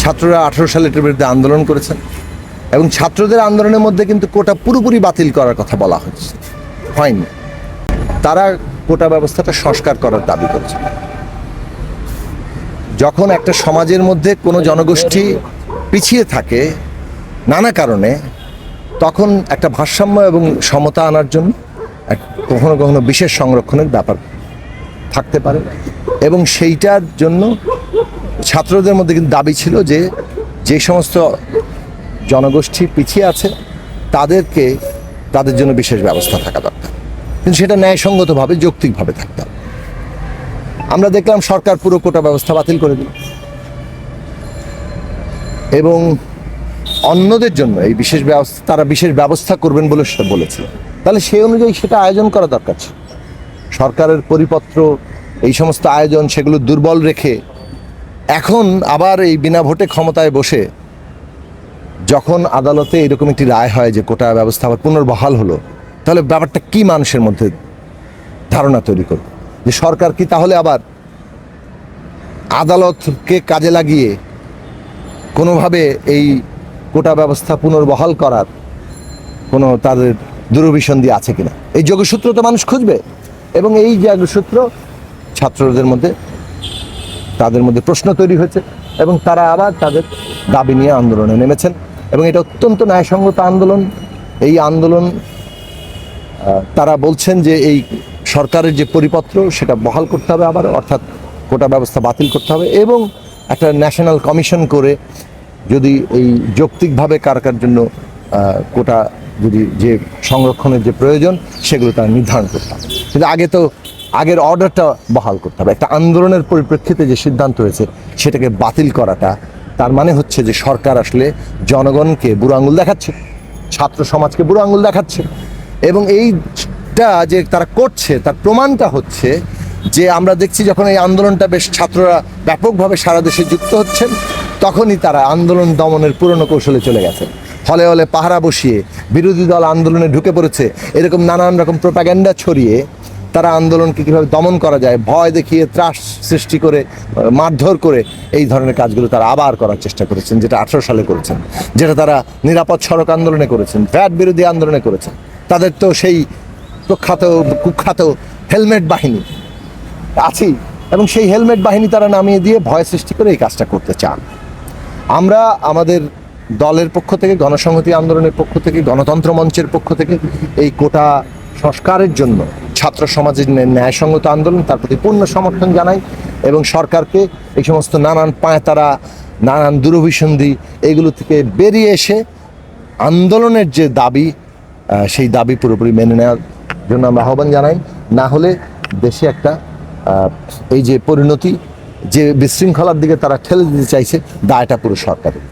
ছাত্ররা আঠেরো সালে এটার বিরুদ্ধে আন্দোলন করেছেন এবং ছাত্রদের আন্দোলনের মধ্যে কিন্তু কোটা পুরোপুরি বাতিল করার কথা বলা হয়েছে। হয়নি। তারা কোটা ব্যবস্থাটা সংস্কার করার দাবি করেছে। যখন একটা সমাজের মধ্যে কোনো জনগোষ্ঠী পিছিয়ে থাকে নানা কারণে, তখন একটা ভারসাম্য এবং সমতা আনার জন্য এক- কখনো কখনো বিশেষ সংরক্ষণের ব্যাপার থাকতে পারে এবং সেইটার জন্য ছাত্রদের মধ্যে কিন্তু দাবি ছিল যে যে সমস্ত জনগোষ্ঠী পিছিয়ে আছে, তাদেরকে, তাদের জন্য বিশেষ ব্যবস্থা থাকা দরকার। কিন্তু সেটা ন্যায়সঙ্গতভাবে, যৌক্তিকভাবে থাকতে হবে। আমরা দেখলাম সরকার পুরো কোটা ব্যবস্থা বাতিল করে দিল। এবং অন্যদের জন্য এই বিশেষ ব্যবস্থা, তারা বিশেষ ব্যবস্থা করবেন বলে সেটা বলেছিল। তাহলে সেই অনুযায়ী সেটা আয়োজন করা দরকার ছিল। সরকারের পরিপত্র, এই সমস্ত আয়োজন, সেগুলো দুর্বল রেখে এখন আবার এই বিনা ভোটে ক্ষমতায় বসে যখন আদালতে এরকম একটি রায় হয় যে কোটা ব্যবস্থা আবার পুনর্বহাল হলো, তাহলে ব্যাপারটা কি মানুষের মধ্যে ধারণা তৈরি করবে? যে সরকার কি তাহলে আবার আদালতকে কাজে লাগিয়ে কোনোভাবে এই কোটা ব্যবস্থা পুনর্বহাল করার কোনো তাদের দুরভিসন্ধি আছে কিনা? এই যোগসূত্র তো মানুষ খুঁজবে এবং এই যোগসূত্র ছাত্রদের মধ্যে তাদের মধ্যে প্রশ্ন তৈরি হয়েছে এবং তারা আবার তাদের দাবি নিয়ে আন্দোলনে নেমেছেন। এবং এটা অত্যন্ত ন্যায়সঙ্গত আন্দোলন। এই আন্দোলন তারা বলছেন যে এই সরকারের যে পরিপত্র, সেটা বহাল করতে হবে আবার, অর্থাৎ কোটা ব্যবস্থা বাতিল করতে হবে এবং একটা ন্যাশনাল কমিশন করে যদি এই যৌক্তিকভাবে কার কার জন্য কোটা যদি যে সংরক্ষণের যে প্রয়োজন, সেগুলো তারা নির্ধারণ করতে হবে। কিন্তু আগে তো আগের অর্ডারটা বহাল করতে হবে। একটা আন্দোলনের পরিপ্রেক্ষিতে যে সিদ্ধান্ত হয়েছে, সেটাকে বাতিল করাটা, তার মানে হচ্ছে যে সরকার আসলে জনগণকে বুড়ো আঙুল দেখাচ্ছে, ছাত্র সমাজকে বুড়ো আঙুল দেখাচ্ছে। এবং এইটা যে তারা করছে, তার প্রমাণটা হচ্ছে যে আমরা দেখছি যখন এই আন্দোলনটা বেশ ছাত্ররা ব্যাপকভাবে সারা দেশে যুক্ত হচ্ছেন, তখনই তারা আন্দোলন দমনের পুরনো কৌশলে চলে গেছে হলে হলে পাহারা বসিয়ে বিরোধী দল আন্দোলনে ঢুকে পড়েছে, এরকম নানান রকম প্রোপাগ্যান্ডা ছড়িয়ে তারা আন্দোলনকে কীভাবে দমন করা যায়, ভয় দেখিয়ে ত্রাস সৃষ্টি করে, মারধর করে এই ধরনের কাজগুলো তারা আবার করার চেষ্টা করেছেন, যেটা আঠারো সালে করেছেন, যেটা তারা নিরাপদ সড়ক আন্দোলনে করেছেন, ভ্যাট বিরোধী আন্দোলনে করেছেন। তাদের তো সেই প্রখ্যাত, কুখ্যাত হেলমেট বাহিনী আছেই এবং সেই হেলমেট বাহিনী তারা নামিয়ে দিয়ে ভয় সৃষ্টি করে এই কাজটা করতে চান। আমরা আমাদের দলের পক্ষ থেকে, গণসংহতি আন্দোলনের পক্ষ থেকে, গণতন্ত্র মঞ্চের পক্ষ থেকে এই কোটা সংস্কারের জন্য ছাত্র সমাজের ন্যায়- ন্যায়সঙ্গত আন্দোলন, তার প্রতি পূর্ণ সমর্থন জানাই এবং সরকারকে এই সমস্ত নানান পায়তারা, নানান দুরভিসন্ধি এগুলো থেকে বেরিয়ে এসে আন্দোলনের যে দাবি সেই দাবি পুরোপুরি মেনে নেওয়ার জন্য আমরা আহ্বান জানাই। না হলে দেশে একটা এই যে পরিণতি, যে বিশৃঙ্খলার দিকে তারা ঠেলে দিতে চাইছে, দায়টা পুরো সরকারের।